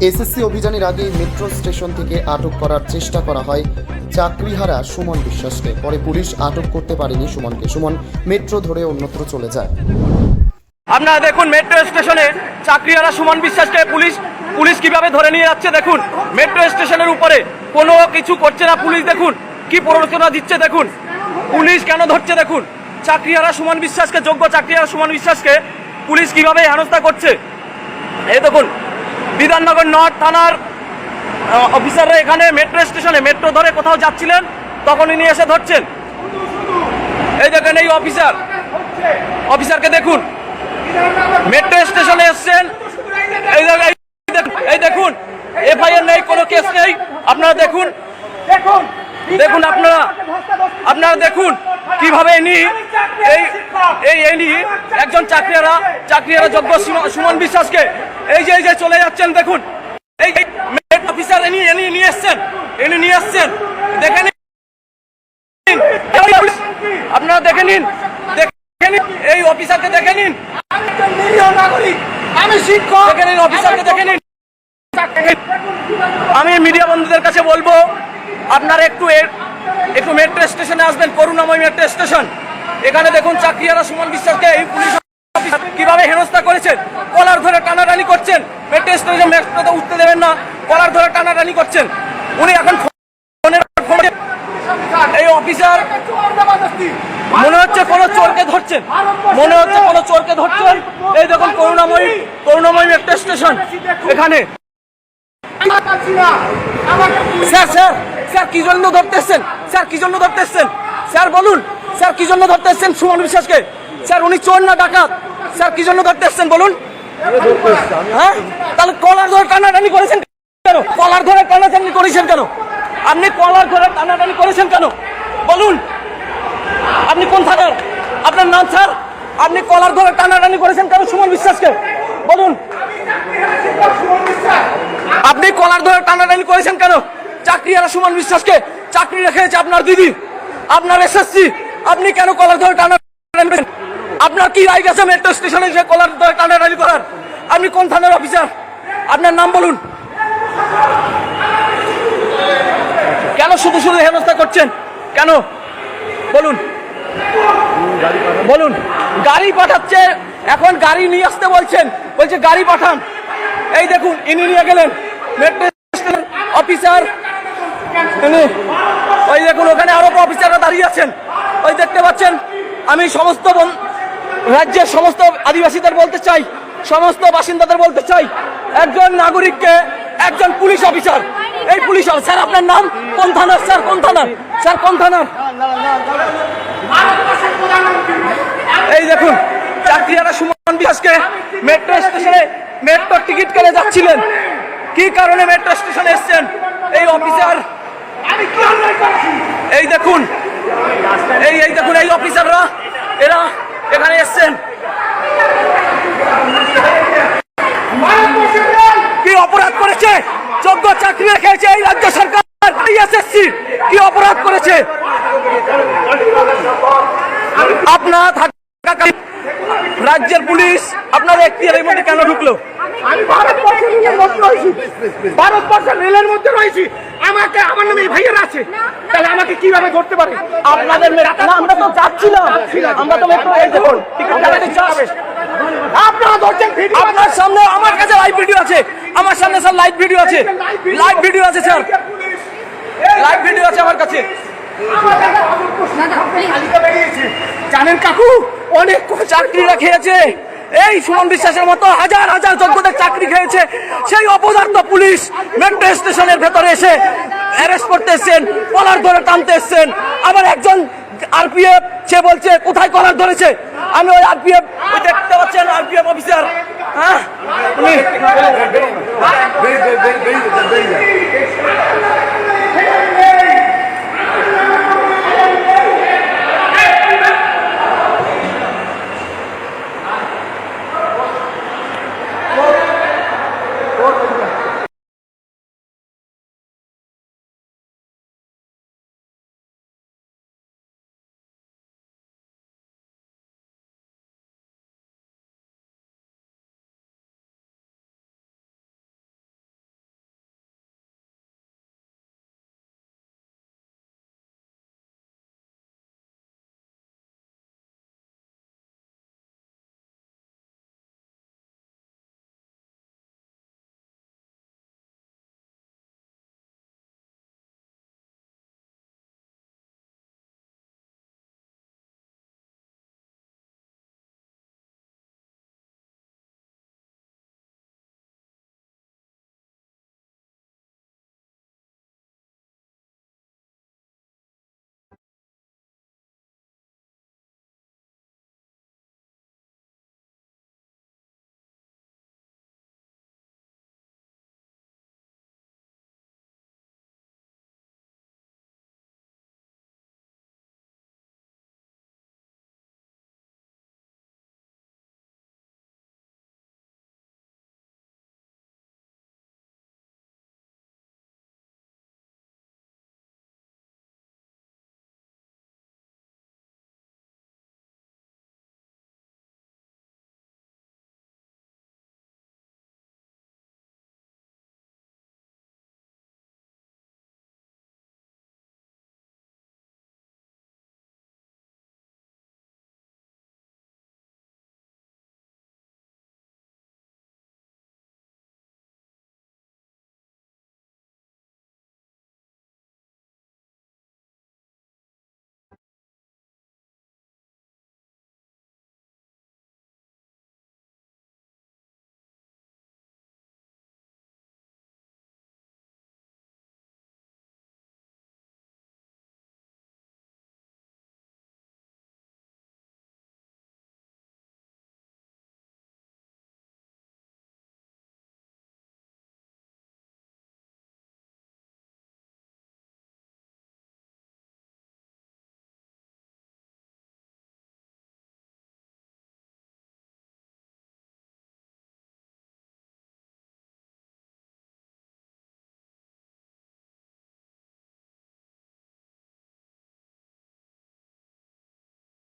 SSC অভিযানের আগে metro station থেকে আটক করার চেষ্টা করা হয় চাকরিহারা সুমন বিশ্বাসকে। পরে পুলিশ আটক করতে পারেনি সুমনকে। সুমন মেট্রো ধরে অন্যত্র চলে যায়। আপনারা দেখুন, মেট্রো স্টেশনে চাকরিহারা সুমন বিশ্বাসকে পুলিশ পুলিশ কীভাবে ধরে নিয়ে যাচ্ছে দেখুন। মেট্রো স্টেশনের উপরে কোনো কিছু করছে না পুলিশ, দেখুন। কি প্ররোচনা দিচ্ছে দেখুন। পুলিশ কেন ধরছে দেখুন। চাকরিহারা সুমন বিশ্বাসকে, যোগ্য চাকরিহারা সুমন বিশ্বাসকে পুলিশ কীভাবে হেনস্থা করছে? এই দেখুন বিধাননগর নর্থ থানার অফিসাররা এখানে মেট্রো স্টেশনে, মেট্রো ধরে কোথাও যাচ্ছিলেন তখন ইনি এসে ধরছেন। এই দেখেন এই অফিসার। অফিসারকে দেখুন। মেট্রো স্টেশনে এসছেন। এই এই দেখুন। এফআইআর নেই, কোনো কেস নেই। আপনারা দেখুন দেখুন। দেখুন আপনারা আপনারা দেখুন কীভাবে ইনি এই এই ইনি একজন চাকরিয়ারা চাকরিয়ারা যোগ্য সুম- সুমন বিশ্বাসকে এই যে এই যে চলে যাচ্ছেন দেখুন। এই অফিসার ইনি ইনি নিয়ে এসছেন ইনি নিয়ে এসছেন। দেখে নিন। আপনারা দেখে নিন দেখে নিন এই অফিসারকে দেখে নিন। আমি একজন নিরীহ নাগরিক আমি শিক্ষক। দেখে নিন অফিসারকে দেখে নিন। আমি মিডিয়া বন্ধুদের কাছে বলব আপনারা একটু একটু মেট্রো স্টেশনে আসবেন করুণাময় মেট্রো স্টেশন এখানে দেখুন চাকরিয়ারা সুমন বিশ্বাসকে এই পুলিশ কীভাবে হেনস্থা করেছেন? কলার ধরে টানাটানি করছেন। মেট্রো স্টেশনে মেট্রোতে উঠতে দেবেন না। কলার ধরে টানাটানি করছেন। উনি এখন এই অফিসার মনে হচ্ছে কোন চোরকে ধরছেন। মনে হচ্ছে কোন চোরকে ধরছেন। এই দেখুন করুণাময়ী করুণাময়ী মেট্রো স্টেশন এখানে। Sir sir. স্যার, কি জন্য ধরতে এসছেন স্যার, কি জন্য ধরতে এসছেন স্যার, বলুন। স্যার, কি জন্য ধরতে এসছেন সুমন বিশ্বাসকে? স্যার, উনি চোর না ডাকাত? স্যার, কি জন্য ধরতে এসছেন বলুন? হ্যাঁ? তাহলে কলার ধরে টানাটানি করেছেন কেন? কলার ধরে টানাটানি করেছেন কেন? আপনি কলার ধরে টানাটানি করেছেন কেন? বলুন। আপনি কোন থানার? আপনার নাম, স্যার? আপনি কলার ধরে টানাটানি করেছেন কেন সুমন বিশ্বাসকে? বলুন। আপনি কলার ধরে টানাটানি করেছেন কেন? চাকরি আর সুমন বিশ্বাসকে চাকরি রেখেছে আপনার দিদি, আপনার এসএসসি আপনি কেন কলার ধরে করেন? আপনার কি রাইট আছে মেট্রো স্টেশনে এসে কলার ধরে টানাটানি করার? আপনি কোন থানার অফিসার আপনার নাম বলুন। কেন শুধু শুধু হেনস্থা করছেন? কেন? বলুন। বলুন। গাড়ি পাঠাচ্ছে, এখন গাড়ি নিয়ে আসতে বলছেন। বলছে, গাড়ি পাঠান। এই দেখুন, ইনি নিয়ে গেলেন। মেট্রো অফিসার ওই দেখুন, ওখানে আরও অফিসাররা দাঁড়িয়ে আছেন। ওই দেখতে পাচ্ছেন, আমি সমস্ত রাজ্যের সমস্ত আদিবাসীদের বলতে চাই, সমস্ত বাসিন্দাদের বলতে চাই, একজন নাগরিককে একজন পুলিশ অফিসার এই পুলিশ স্যার, আপনার নাম? কোন থানার? স্যার, কোন থানার? স্যার, কোন থানার? এই দেখুন চাকরিয়ারা সুমন বিশ্বাসকে মেট্রো স্টেশনে মেট্রো টিকিট কেটে যাচ্ছিলেন। কি কারণে মেট্রো স্টেশনে এসছেন? এই অফিসার আমি কি অন্যায় করেছি এই দেখুন, এই এই দেখুন, এই অফিসাররা, এরা এখানে এসছেন। কি অপরাধ করেছে? যোগ্য চাকরি রেখেছে এই রাজ্য সরকার কি অপরাধ করেছে? আপনার থাকাকালীন রাজ্যের পুলিশ আপনার এখতিয়ারের মধ্যে কেন ঢুকলো? আমি ভারতবর্ষের রেলের মধ্যে রয়েছি। ভারতবর্ষের রেলের মধ্যে রয়েছি। আমাকে আমার নামে ভাইয়ের আছে। তাহলে আমাকে কীভাবে ধরতে পারে? আপনাদের না, আমরা তো যাচ্ছিলাম। আমরা তো মেট্রো এই দেখুন আপনারা ধরছেন আপনার সামনে আমার কাছে লাইভ ভিডিও আছে। আমার সামনে স্যার লাইভ ভিডিও আছে। লাইভ ভিডিও আছে স্যার লাইভ ভিডিও আছে আমার কাছে। জানেন কাকু? অনেক চাকরিরা খেয়েছে। এই সুমন বিশ্বাসের মতো হাজার হাজার যোগ্যদের চাকরি খেয়েছে। সেই অপদার্থ পুলিশ মেট্রো স্টেশনের ভেতরে এসে অ্যারেস্ট করতে এসছেন, কলার ধরে টানতে এসছেন। আবার একজন আরপিএফ সে বলছে, কোথায় কলার ধরেছে? আমি ওই আরপিএফ দেখতে পাচ্ছেন আরপিএফ অফিসার হ্যাঁ?